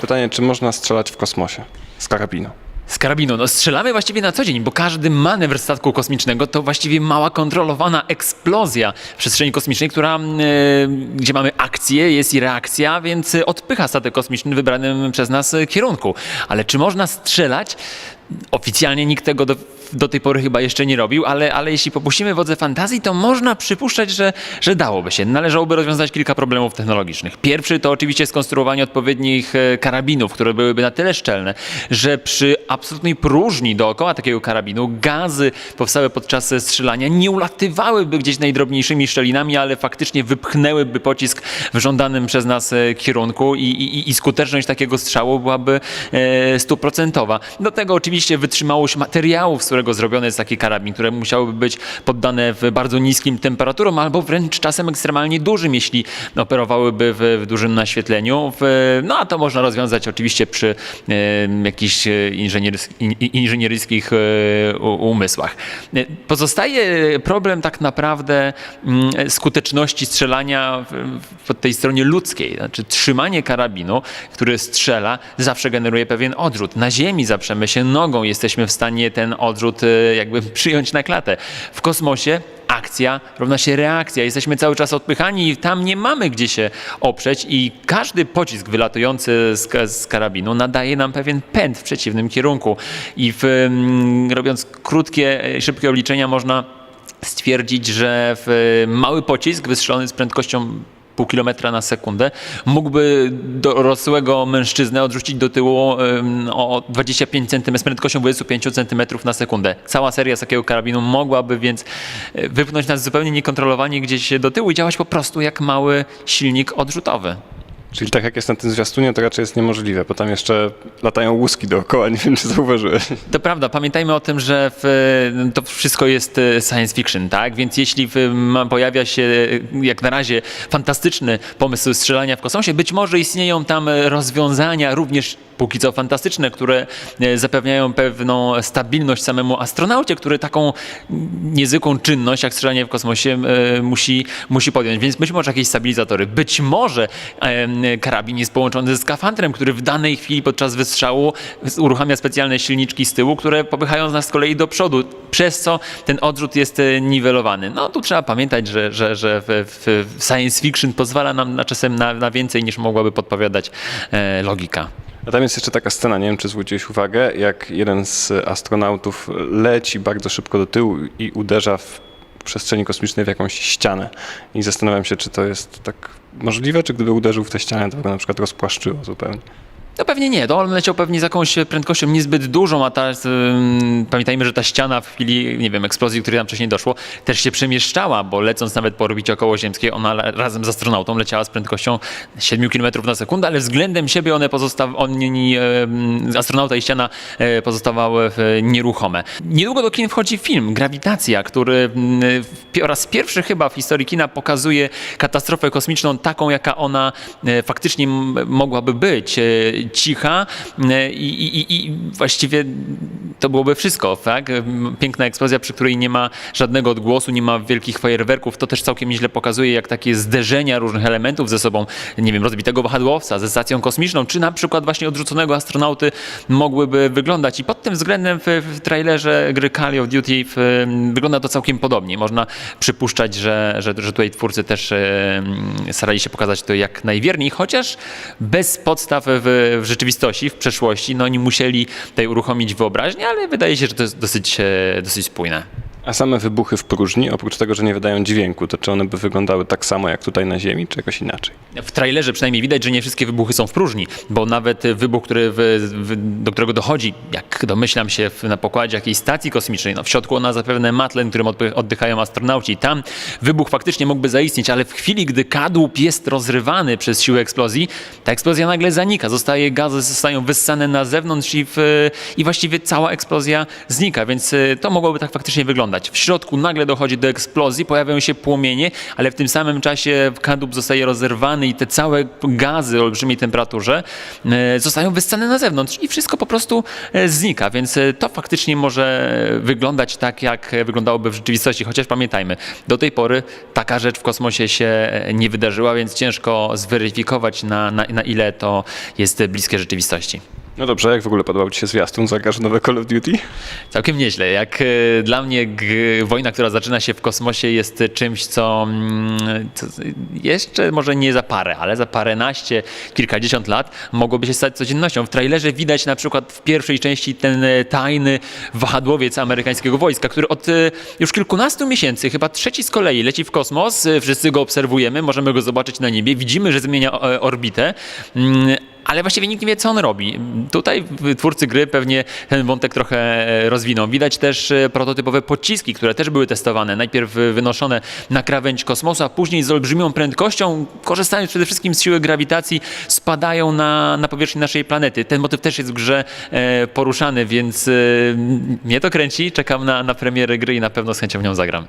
pytanie, czy można strzelać w kosmosie z karabinu? Z karabinu. No strzelamy właściwie na co dzień, bo każdy manewr statku kosmicznego to właściwie mała kontrolowana eksplozja w przestrzeni kosmicznej, która, e, gdzie mamy akcję, jest i reakcja, więc odpycha statek kosmiczny w wybranym przez nas kierunku. Ale czy można strzelać? Oficjalnie nikt tego do, do tej pory chyba jeszcze nie robił, ale, ale jeśli popuścimy wodze fantazji, to można przypuszczać, że, że dałoby się. Należałoby rozwiązać kilka problemów technologicznych. Pierwszy to oczywiście skonstruowanie odpowiednich e, karabinów, które byłyby na tyle szczelne, że przy absolutnej próżni dookoła takiego karabinu gazy powstałe podczas strzelania nie ulatywałyby gdzieś najdrobniejszymi szczelinami, ale faktycznie wypchnęłyby pocisk w żądanym przez nas e, kierunku i, i, i skuteczność takiego strzału byłaby e, stuprocentowa. Do tego oczywiście wytrzymałość materiałów, z którego zrobiony jest taki karabin, które musiałyby być poddane w bardzo niskim temperaturom albo wręcz czasem ekstremalnie dużym, jeśli operowałyby w, w dużym naświetleniu. W, no a to można rozwiązać oczywiście przy e, jakichś in, inżynierskich e, umysłach. E, Pozostaje problem tak naprawdę mm, skuteczności strzelania po tej stronie ludzkiej. Znaczy trzymanie karabinu, który strzela, zawsze generuje pewien odrzut. Na ziemi zaprzemy się nogą, jesteśmy w stanie ten odrzut e, jakby przyjąć na klatę. W kosmosie akcja równa się reakcja. Jesteśmy cały czas odpychani i tam nie mamy gdzie się oprzeć i każdy pocisk wylatujący z, z karabinu nadaje nam pewien pęd w przeciwnym kierunku. I w, mm, robiąc krótkie, szybkie obliczenia można stwierdzić, że w mały pocisk wystrzelony z prędkością pół kilometra na sekundę mógłby dorosłego mężczyznę odrzucić do tyłu o 25 cm, z prędkością 25 cm na sekundę. Cała seria z takiego karabinu mogłaby więc e, wypchnąć nas zupełnie niekontrolowanie gdzieś do tyłu i działać po prostu jak mały silnik odrzutowy. Czyli tak jak jest na tym zwiastunie, to raczej jest niemożliwe, bo tam jeszcze latają łuski dookoła, nie wiem czy zauważyłeś. To prawda, pamiętajmy o tym, że w, to wszystko jest e, science fiction, tak? Więc jeśli w, pojawia się e, jak na razie fantastyczny pomysł strzelania w kosmosie, być może istnieją tam e, rozwiązania również póki co fantastyczne, które zapewniają pewną stabilność samemu astronaucie, który taką niezwykłą czynność jak strzelanie w kosmosie musi, musi podjąć. Więc być może jakieś stabilizatory, być może karabin jest połączony ze skafandrem, który w danej chwili podczas wystrzału uruchamia specjalne silniczki z tyłu, które popychają nas z kolei do przodu, przez co ten odrzut jest e, niwelowany. No tu trzeba pamiętać, że, że, że w, w science fiction pozwala nam na czasem na, na więcej niż mogłaby podpowiadać e, logika. A tam jest jeszcze taka scena, nie wiem czy zwróciłeś uwagę, jak jeden z astronautów leci bardzo szybko do tyłu i uderza w przestrzeni kosmicznej w jakąś ścianę. I zastanawiam się, czy to jest tak możliwe, czy gdyby uderzył w tę ścianę, to by na przykład rozpłaszczyło zupełnie. No pewnie nie, to on leciał pewnie z jakąś prędkością niezbyt dużą, a ta, pamiętajmy, że ta ściana w chwili, nie wiem, eksplozji, której nam wcześniej doszło, też się przemieszczała, bo lecąc nawet po orbicie okołoziemskiej, ona razem z astronautą leciała z prędkością 7 km na sekundę, ale względem siebie one pozostaw, oni, ym, astronauta i ściana e, pozostawały e, nieruchome. Niedługo do kin wchodzi film Grawitacja, który w- po raz pierwszy chyba w historii kina pokazuje katastrofę kosmiczną taką, jaka ona e, faktycznie mogłaby być. Cicha e, i, i, i właściwie to byłoby wszystko. Tak? Piękna eksplozja, przy której nie ma żadnego odgłosu, nie ma wielkich fajerwerków. To też całkiem nieźle pokazuje, jak takie zderzenia różnych elementów ze sobą, nie wiem, rozbitego wahadłowca ze stacją kosmiczną, czy na przykład właśnie odrzuconego astronauty mogłyby wyglądać. I pod tym względem w, w trailerze gry Call of Duty w, wygląda to całkiem podobnie. Można przypuszczać, że, że, że tutaj twórcy też starali się pokazać to jak najwierniej, chociaż bez podstaw w, w rzeczywistości, w przeszłości, no oni musieli tutaj uruchomić wyobraźnię, ale wydaje się, że to jest dosyć, e, dosyć spójne. A same wybuchy w próżni, oprócz tego, że nie wydają dźwięku, to czy one by wyglądały tak samo jak tutaj na Ziemi, czy jakoś inaczej? W trailerze przynajmniej widać, że nie wszystkie wybuchy są w próżni, bo nawet wybuch, który w, w, do którego dochodzi, jak domyślam się, w, na pokładzie jakiejś stacji kosmicznej, no w środku ona zapewne ma tlen, którym oddychają astronauci. Tam wybuch faktycznie mógłby zaistnieć, ale w chwili, gdy kadłub jest rozrywany przez siłę eksplozji, ta eksplozja nagle zanika, zostaje, gazy zostają wyssane na zewnątrz i, i właściwie cała eksplozja znika, więc y, to mogłoby tak faktycznie wyglądać. W środku nagle dochodzi do eksplozji, pojawiają się płomienie, ale w tym samym czasie kadłub zostaje rozerwany i te całe gazy o olbrzymiej temperaturze e, zostają wyssane na zewnątrz i wszystko po prostu e, znika, więc e, to faktycznie może wyglądać tak, jak wyglądałoby w rzeczywistości, chociaż pamiętajmy, do tej pory taka rzecz w kosmosie się nie wydarzyła, więc ciężko zweryfikować na, na, na ile to jest bliskie rzeczywistości. No dobrze, jak w ogóle podobał Ci się zwiastun, zagraż nowe Call of Duty? Całkiem nieźle. Jak e, dla mnie wojna, która zaczyna się w kosmosie jest czymś, co, mm, co jeszcze może nie za parę, ale za paręnaście, kilkadziesiąt lat mogłoby się stać codziennością. W trailerze widać na przykład w pierwszej części ten e, tajny wahadłowiec amerykańskiego wojska, który od e, już kilkunastu miesięcy, chyba trzeci z kolei, leci w kosmos. Wszyscy go obserwujemy, możemy go zobaczyć na niebie. Widzimy, że zmienia orbitę. Ale właściwie nikt nie wie, co on robi. Tutaj twórcy gry pewnie ten wątek trochę e, rozwiną. Widać też e, prototypowe pociski, które też były testowane. Najpierw e, wynoszone na krawędź kosmosu, a później z olbrzymią prędkością, korzystając przede wszystkim z siły grawitacji, spadają na, na powierzchnię naszej planety. Ten motyw też jest w grze poruszany, więc mnie to kręci. Czekam na, na premierę gry i na pewno z chęcią w nią zagram.